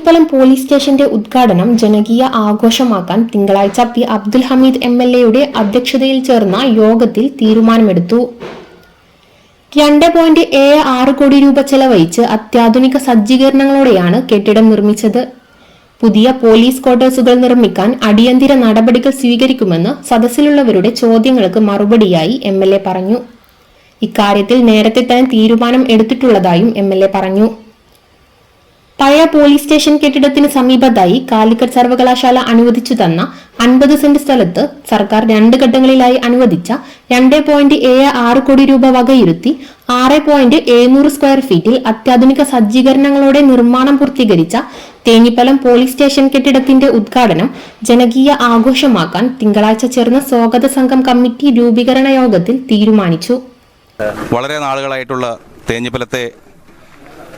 Thenhipalam police സ്റ്റേഷന്റെ ഉദ്ഘാടനം ജനകീയ ആഘോഷമാക്കാൻ തിങ്കളാഴ്ച P. Abdul Hameed M L എയുടെ അധ്യക്ഷതയിൽ ചേർന്ന യോഗത്തിൽ തീരുമാനമെടുത്തു. രണ്ട് പോയിന്റ് ഏഴ് ആറ് കോടി രൂപ ചെലവഴിച്ച് അത്യാധുനിക സജ്ജീകരണങ്ങളോടെയാണ് കെട്ടിടം നിർമ്മിച്ചത്. പുതിയ പോലീസ് ക്വാർട്ടേഴ്സുകൾ നിർമ്മിക്കാൻ അടിയന്തര നടപടികൾ സ്വീകരിക്കുമെന്ന് സദസ്സിലുള്ളവരുടെ ചോദ്യങ്ങൾക്ക് മറുപടിയായി എം പറഞ്ഞു. ഇക്കാര്യത്തിൽ നേരത്തെ തന്നെ തീരുമാനം എടുത്തിട്ടുള്ളതായും എ പറഞ്ഞു. പഴയ പോലീസ് സ്റ്റേഷൻ കെട്ടിടത്തിന് സമീപത്തായി കാലിക്കറ്റ് സർവകലാശാല അനുവദിച്ചു തന്ന അൻപത് സെന്റ് സ്ഥലത്ത് സർക്കാർ രണ്ട് ഘട്ടങ്ങളിലായി അനുവദിച്ച രണ്ട് പോയിന്റ് ഏഴ് ആറ് കോടി രൂപ വകയിരുത്തി ആറ് പോയിന്റ് എഴുന്നൂറ് സ്ക്വയർ ഫീറ്റിൽ അത്യാധുനിക സജ്ജീകരണങ്ങളോടെ നിർമ്മാണം പൂർത്തീകരിച്ച തേഞ്ഞിപ്പലം പോലീസ് സ്റ്റേഷൻ കെട്ടിടത്തിന്റെ ഉദ്ഘാടനം ജനകീയ ആഘോഷമാക്കാൻ തിങ്കളാഴ്ച ചേർന്ന സ്വാഗത സംഘം കമ്മിറ്റി രൂപീകരണ യോഗത്തിൽ തീരുമാനിച്ചു. വളരെ നാളുകളായിട്ടുള്ള തേഞ്ഞിപ്പലത്തെ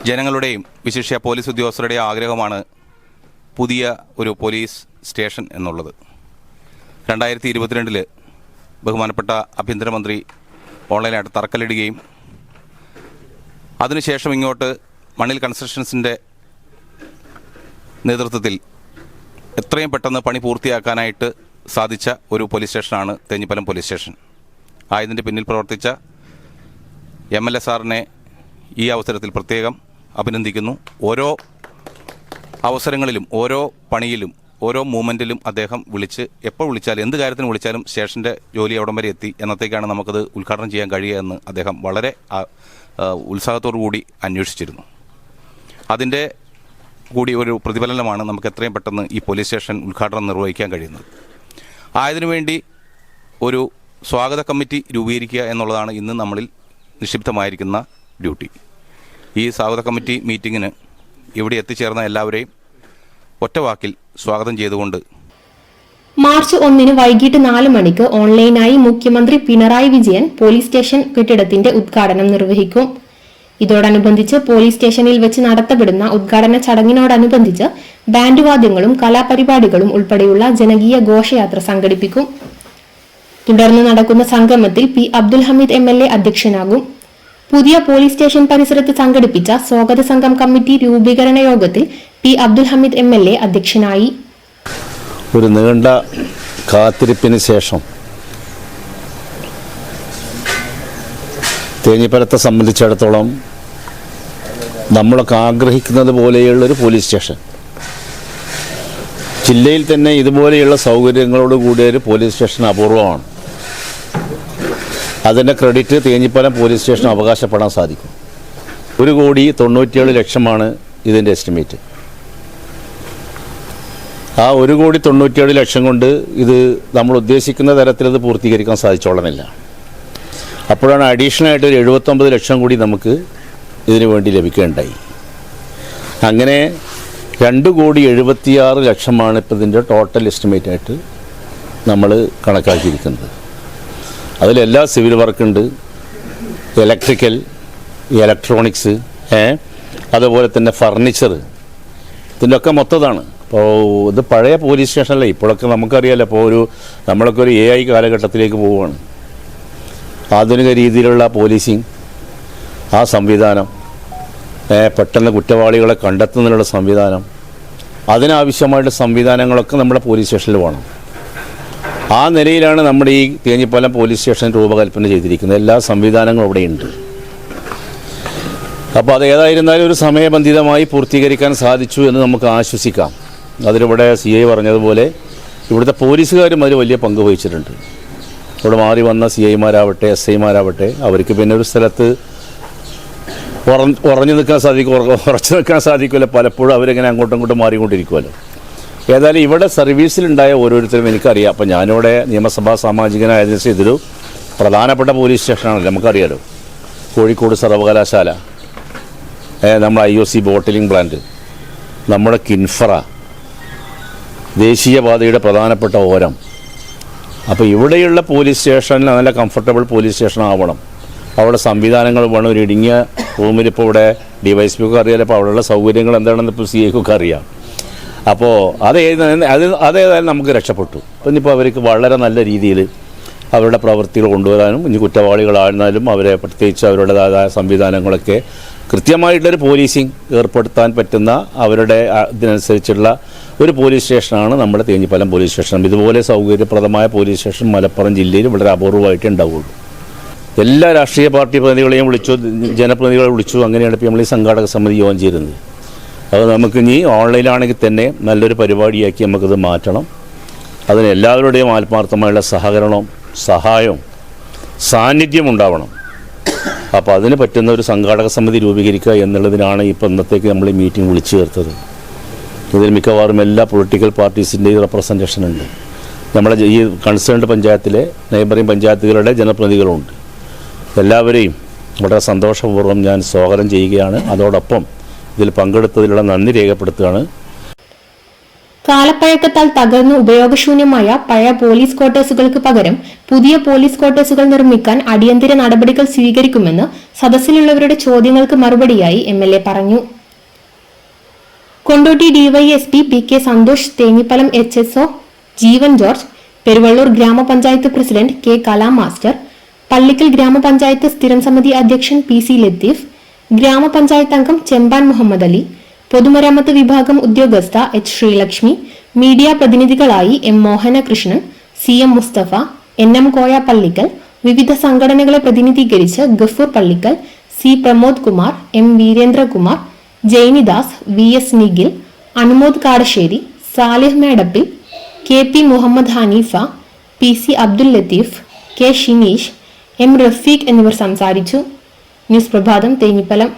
ജനങ്ങളുടെയും വിശിഷ്യ പോലീസ് ഉദ്യോഗസ്ഥരുടെയും ആഗ്രഹമാണ് പുതിയ ഒരു പോലീസ് സ്റ്റേഷൻ എന്നുള്ളത്. രണ്ടായിരത്തി ഇരുപത്തിരണ്ടിൽ ബഹുമാനപ്പെട്ട ആഭ്യന്തരമന്ത്രി ഓൺലൈനായിട്ട് തറക്കല്ലിടുകയും അതിനുശേഷം ഇങ്ങോട്ട് മണ്ണിൽ കൺസ്ട്രക്ഷൻസിന്റെ നേതൃത്വത്തിൽ എത്രയും പെട്ടെന്ന് പണി പൂർത്തിയാക്കാനായിട്ട് സാധിച്ച ഒരു പോലീസ് സ്റ്റേഷനാണ് തേഞ്ഞിപ്പലം പോലീസ് സ്റ്റേഷൻ. ആയതിന്റെ പിന്നിൽ പ്രവർത്തിച്ച എം എൽ എ സാറിനെ ഈ അവസരത്തിൽ പ്രത്യേകം അഭിനന്ദിക്കുന്നു. ഓരോ അവസരങ്ങളിലും ഓരോ പണിയിലും ഓരോ മൂമെന്റിലും അദ്ദേഹം വിളിച്ച് എപ്പോൾ വിളിച്ചാലും എന്ത് കാര്യത്തിന് വിളിച്ചാലും സ്റ്റേഷന്റെ ജോലി അവിടം വരെ എത്തി എന്നത്തേക്കാണ് നമുക്കത് ഉദ്ഘാടനം ചെയ്യാൻ കഴിയുക എന്ന് അദ്ദേഹം വളരെ ഉത്സാഹത്തോടു കൂടി അന്വേഷിച്ചിരുന്നു. അതിന്റെ കൂടി ഒരു പ്രതിഫലനമാണ് നമുക്ക് എത്രയും പെട്ടെന്ന് ഈ പോലീസ് സ്റ്റേഷൻ ഉദ്ഘാടനം നിർവഹിക്കാൻ കഴിയുന്നത്. ആയതിനു വേണ്ടി ഒരു സ്വാഗത കമ്മിറ്റി രൂപീകരിക്കുക എന്നുള്ളതാണ് ഇന്ന് നമ്മളിൽ നിക്ഷിപ്തമായിരിക്കുന്ന ഡ്യൂട്ടി. ഈ സ്വാഗത കമ്മിറ്റി മീറ്റിങ്ങിന് ഇവിടെ എത്തിച്ചേർന്ന എല്ലാവരെയും ഒറ്റവാക്കിൽ സ്വാഗതം ചെയ്തുകൊണ്ട് മാർച്ച് ഒന്നിന് വൈകിട്ട് നാല് മണിക്ക് ഓൺലൈനായി മുഖ്യമന്ത്രി പിണറായി വിജയൻ പോലീസ് സ്റ്റേഷൻ കെട്ടിടത്തിന്റെ ഉദ്ഘാടനം നിർവഹിക്കും. ഇതോടനുബന്ധിച്ച് പോലീസ് സ്റ്റേഷനിൽ വെച്ച് നടത്തപ്പെടുന്ന ഉദ്ഘാടന ചടങ്ങിനോടനുബന്ധിച്ച് ബാൻഡ് വാദ്യങ്ങളും കലാപരിപാടികളും ഉൾപ്പെടെയുള്ള ജനകീയ ഘോഷയാത്ര സംഘടിപ്പിക്കും. തുടർന്ന് നടക്കുന്ന സംഗമത്തിൽ P Abdul Hameed M L A അധ്യക്ഷനാകും. പുതിയ പോലീസ് സ്റ്റേഷൻ പരിസരത്ത് സംഘടിപ്പിച്ച സ്വാഗത സംഘം കമ്മിറ്റി രൂപീകരണ യോഗത്തിൽ P Abdul Hameed M L A അധ്യക്ഷനായി. ഒരു നീണ്ട കാത്തിരിപ്പിന് ശേഷം തേഞ്ഞിപ്പലത്തെ സംബന്ധിച്ചിടത്തോളം നമ്മളൊക്കെ ആഗ്രഹിക്കുന്നത് പോലെയുള്ളൊരു പോലീസ് സ്റ്റേഷൻ. ജില്ലയിൽ തന്നെ ഇതുപോലെയുള്ള സൗകര്യങ്ങളോട് കൂടിയ ഒരു പോലീസ് സ്റ്റേഷൻ അപൂർവമാണ്. അതിന്റെ ക്രെഡിറ്റ് തേഞ്ഞിപ്പലം പോലീസ് സ്റ്റേഷന് അവകാശപ്പെടാൻ സാധിക്കും. ഒരു കോടി തൊണ്ണൂറ്റിയേഴ് ലക്ഷമാണ് ഇതിന്റെ എസ്റ്റിമേറ്റ് ആ ഒരു കോടി തൊണ്ണൂറ്റിയേഴ് ലക്ഷം കൊണ്ട് ഇത് നമ്മൾ ഉദ്ദേശിക്കുന്ന തരത്തിൽ ഇത് പൂർത്തീകരിക്കാൻ സാധിച്ചോളന്നില്ല അപ്പോഴാണ് അഡീഷണൽ ആയിട്ട് ഒരു എഴുപത്തൊമ്പത് ലക്ഷം കൂടി നമുക്ക് ഇതിനു വേണ്ടി ലഭിക്കുകയുണ്ടായി അങ്ങനെ രണ്ട് കോടി എഴുപത്തിയാറ് ലക്ഷമാണ് ഇപ്പോൾ ഇതിന്റെ ടോട്ടൽ എസ്റ്റിമേറ്റായിട്ട് നമ്മൾ കണക്കാക്കിയിരിക്കുന്നത്. അതിലെല്ലാ സിവിൽ വർക്കുണ്ട്. ഇലക്ട്രിക്കൽ ഇലക്ട്രോണിക്സ് അതുപോലെ തന്നെ ഫർണിച്ചർ ഇതിന്റെ ഒക്കെ മൊത്തതാണ്. അപ്പോൾ ഇത് പഴയ പോലീസ് സ്റ്റേഷനല്ലേ. ഇപ്പോഴൊക്കെ നമുക്കറിയാമല്ലോ ഇപ്പോൾ ഒരു നമ്മളൊക്കെ ഒരു എ ഐ കാലഘട്ടത്തിലേക്ക് പോവുകയാണ്. ആധുനിക രീതിയിലുള്ള പോലീസിങ് ആ സംവിധാനം പെട്ടെന്ന് കുറ്റവാളികളെ കണ്ടെത്തുന്നതിനുള്ള സംവിധാനം അതിനാവശ്യമായിട്ട് സംവിധാനങ്ങളൊക്കെ നമ്മുടെ പോലീസ് സ്റ്റേഷനിൽ വേണം. ആ നിലയിലാണ് നമ്മുടെ ഈ തേഞ്ഞിപ്പാലം പോലീസ് സ്റ്റേഷൻ രൂപകൽപ്പന ചെയ്തിരിക്കുന്നത്. എല്ലാ സംവിധാനങ്ങളും അവിടെയുണ്ട്. അപ്പോൾ അത് ഏതായിരുന്നാലും ഒരു സമയബന്ധിതമായി പൂർത്തീകരിക്കാൻ സാധിച്ചു എന്ന് നമുക്ക് ആശ്വസിക്കാം. അതിലിവിടെ സി ഐ പറഞ്ഞതുപോലെ ഇവിടുത്തെ പോലീസുകാരും അതിൽ വലിയ പങ്ക് വഹിച്ചിട്ടുണ്ട്. ഇവിടെ മാറി വന്ന സി ഐമാരാവട്ടെ എസ് ഐമാരാവട്ടെ അവർക്ക് പിന്നെ ഒരു സ്ഥലത്ത് ഉറഞ്ഞു നിൽക്കാൻ സാധിക്കും ഉറ- ഉറച്ചു നിൽക്കാൻ സാധിക്കുമല്ലോ പലപ്പോഴും അവരിങ്ങനെ അങ്ങോട്ടും ഇങ്ങോട്ടും മാറിക്കൊണ്ടിരിക്കുമല്ലോ. ഏതായാലും ഇവിടെ സർവീസിലുണ്ടായ ഓരോരുത്തരും എനിക്കറിയാം. അപ്പം ഞാനിവിടെ നിയമസഭാ സാമാജികനായതിനു ശേഷം ഇതൊരു പ്രധാനപ്പെട്ട പോലീസ് സ്റ്റേഷനാണല്ലോ നമുക്കറിയാലോ. കോഴിക്കോട് സർവകലാശാല. നമ്മുടെ I O C bottling plant. നമ്മുടെ കിൻഫറ. ദേശീയപാതയുടെ പ്രധാനപ്പെട്ട ഓരം. അപ്പോൾ ഇവിടെയുള്ള പോലീസ് സ്റ്റേഷനിൽ നല്ല കംഫർട്ടബിൾ പോലീസ് സ്റ്റേഷൻ ആവണം അവിടെ സംവിധാനങ്ങൾ വേണം. ഒരു ഇടുങ്ങിയ റൂമിൽ ഇവിടെ ഡി വൈ എസ് പിക്ക് അറിയാലോ. അപ്പോൾ അവിടെയുള്ള സൗകര്യങ്ങൾ എന്താണെന്ന് ഇപ്പോൾ സി ഐക്കൊക്കെ അറിയാം. അപ്പോൾ അത് അത് അതേതായാലും നമുക്ക് രക്ഷപ്പെട്ടു. ഇന്നിപ്പോൾ അവർക്ക് വളരെ നല്ല രീതിയിൽ അവരുടെ പ്രവൃത്തികൾ കൊണ്ടുവരാനും ഇനി കുറ്റവാളികളായിരുന്നാലും അവരെ പ്രത്യേകിച്ച് അവരുടേതായ സംവിധാനങ്ങളൊക്കെ കൃത്യമായിട്ടൊരു പോലീസിങ് ഏർപ്പെടുത്താൻ പറ്റുന്ന അവരുടെ ഇതിനനുസരിച്ചുള്ള ഒരു പോലീസ് സ്റ്റേഷനാണ് നമ്മുടെ തേഞ്ഞിപ്പലം പോലീസ് സ്റ്റേഷൻ. ഇതുപോലെ സൗകര്യപ്രദമായ പോലീസ് സ്റ്റേഷൻ മലപ്പുറം ജില്ലയിൽ വളരെ അപൂർവമായിട്ട് ഉണ്ടാവുള്ളൂ. എല്ലാ രാഷ്ട്രീയ പാർട്ടി പ്രതിനിധികളെയും വിളിച്ചു ജനപ്രതിനിധികളെ വിളിച്ചു അങ്ങനെയാണ് ഇപ്പോൾ നമ്മൾ ഈ സംഘാടക സമിതി യോഗം അത് നമുക്ക് ഇനി ഓൺലൈനാണെങ്കിൽ തന്നെ നല്ലൊരു പരിപാടിയാക്കി നമുക്കത് മാറ്റണം. അതിന് എല്ലാവരുടെയും ആത്മാർത്ഥമായുള്ള സഹകരണവും സഹായവും സാന്നിധ്യം ഉണ്ടാവണം. അപ്പോൾ അതിന് പറ്റുന്ന ഒരു സംഘാടക സമിതി രൂപീകരിക്കുക എന്നുള്ളതിനാണ് ഇപ്പോൾ ഇന്നത്തേക്ക് നമ്മൾ ഈ മീറ്റിംഗ് വിളിച്ചു ചേർത്തത്. ഇതിൽ മിക്കവാറും എല്ലാ പൊളിറ്റിക്കൽ പാർട്ടീസിന്റെയും റെപ്രസെന്റേഷൻ ഉണ്ട്. നമ്മുടെ ഈ കൺസേൺഡ് പഞ്ചായത്തിലെ നെയ്ബറിംഗ് പഞ്ചായത്തുകളുടെ ജനപ്രതിനിധികളുണ്ട്. എല്ലാവരെയും വളരെ സന്തോഷപൂർവം ഞാൻ സ്വാഗതം ചെയ്യുകയാണ്. അതോടൊപ്പം ഇതിൽ പങ്കെടുത്തതിലുള്ള നന്ദി രേഖപ്പെടുത്തുകയാണ്. കാലപ്പഴക്കത്താൽ തകർന്നു ഉപയോഗശൂന്യമായ പഴയ പോലീസ് ക്വാർട്ടേഴ്സുകൾക്ക് പകരം പുതിയ പോലീസ് ക്വാർട്ടേഴ്സുകൾ നിർമ്മിക്കാൻ അടിയന്തര നടപടികൾ സ്വീകരിക്കുമെന്ന് സദസ്സിലുള്ളവരുടെ ചോദ്യങ്ങൾക്ക് മറുപടിയായി എം എൽ എ പറഞ്ഞു. Kondotty DYSP P K Santhosh Thenhipalam H S O Jeevan George Peruvallur ഗ്രാമപഞ്ചായത്ത് president K Kala master Pallikkal ഗ്രാമപഞ്ചായത്ത് സ്ഥിരം സമിതി അധ്യക്ഷൻ പി സി ലത്തീഫ് ഗ്രാമപഞ്ചായത്ത് അംഗം ചെമ്പാൻ മുഹമ്മദ് അലി പൊതുമരാമത്ത് വിഭാഗം ഉദ്യോഗസ്ഥ H Sreelakshmi media പ്രതിനിധികളായി M Mohanakrishnan C M Mustafa N M Koya Pallikkal വിവിധ സംഘടനകളെ പ്രതിനിധീകരിച്ച് Gafoor Pallikkal C Pramod Kumar M Veerendrakumar Jainidas V S Nikhil Anumod Kadassery Salih Medappil K P Muhammad Haneefa P C Abdul Latheef K Shineesh M Rafeeq എന്നിവർ സംസാരിച്ചു. News പ്രഭാതം തേഞ്ഞിപ്പലം